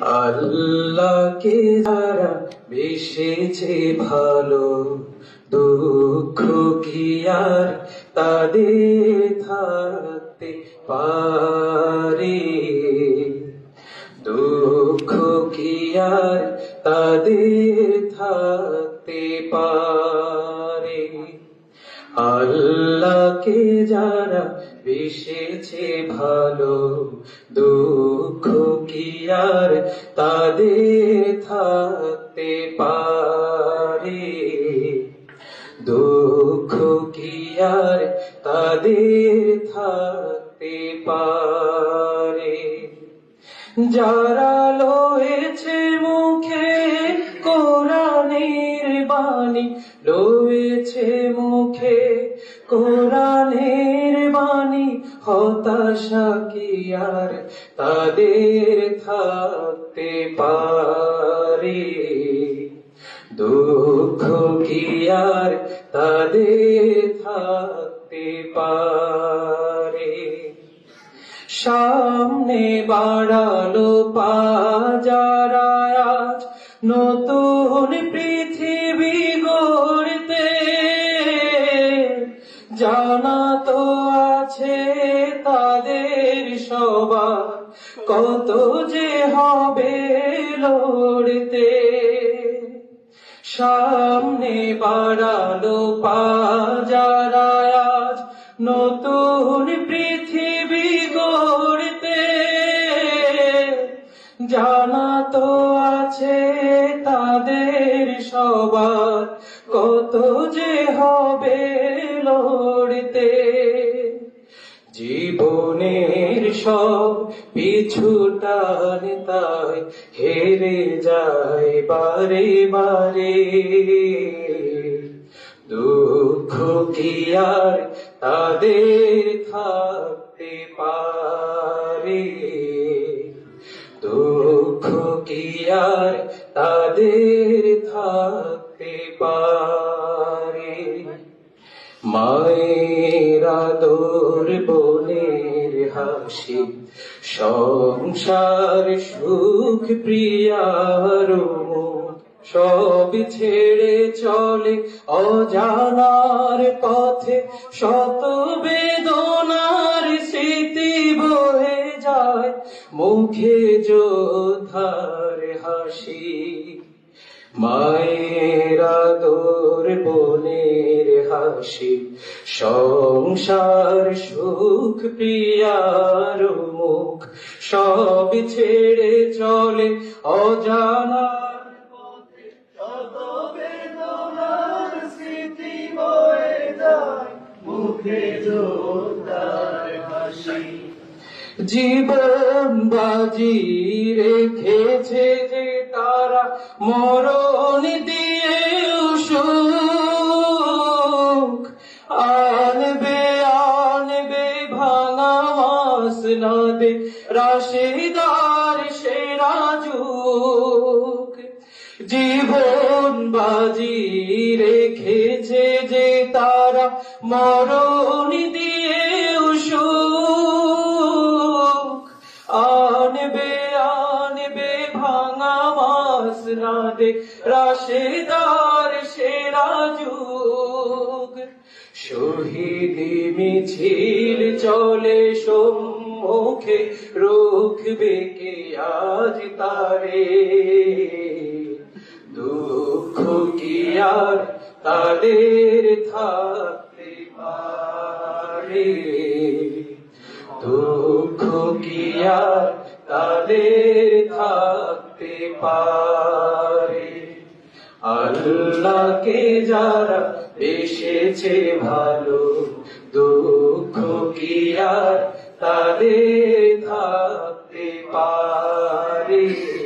আল্লাহকে যারা বেসেছে ভালো, দুঃখ কি আর তাদের থাকতে পারে? দুঃখ কি আর তাদের থাকতে পারে? আল্লাহকে যারা বেসেছে ভালো, দুঃখ কি আর তাদের থাকতে পারে? দুঃখ কি আর তাদের থাকতে পারে? যারা লয়েছে বাণী লয়েছে মুখে কোরআনের বাণী, হতাশা কি আর তাদের থাকতে পারে? দুঃখ কি আর তাদের থাকতে পারে? সামনে বাড়ালো পাজারা আজ নতুন পৃথিবী সবার কত যে হবে লড়তে। সামনে বাড়ালো পাজারা আজ নতুন পৃথিবী গড়তে। জানা তো আছে তাদের সবার কত যে হবে লড়তে। জীবনের সব পিছুটান তাই হেরে যায় বারে বারে। দুঃখ কি আর তাদের থাকতে পারে? দুঃখ কি আর তাদের থাকতে পারে? মায়ের আদর, বোনের হাসি, সংসার সুখ প্রিয়ার সব ছেড়ে চলে অজানার পথে, শত বেদনার স্মৃতি বয়ে যায়, মুখে যোদ্ধার হাসি, মায়ের আদর বোনের হাসি, সংসার সুখ, প্রিয়ার মুখ, সব ছেড়ে চলে হাসি। জীবন বাজি রেখেছে যে তারা মরণ দিয়ে নদে রাশিদার সেরা যুগ। জীবন বাজি রেখেছে যে তারা মরণ দিয়ে সুখ। আনবে আনবে, ভাঙা মাস রাধে রাশেদার সেরা যুগ। শহীদি মিছিল চলে সম্মুখে রুখবে কে আজ তারে? দুঃখ কি আর তাদের থাকতে পারে? দুঃখ কি আর তাদের থাকতে পারে? আল্লাহকে যারা বেসেছে ভালো, দুঃখ কি আর तरे धरती पारी।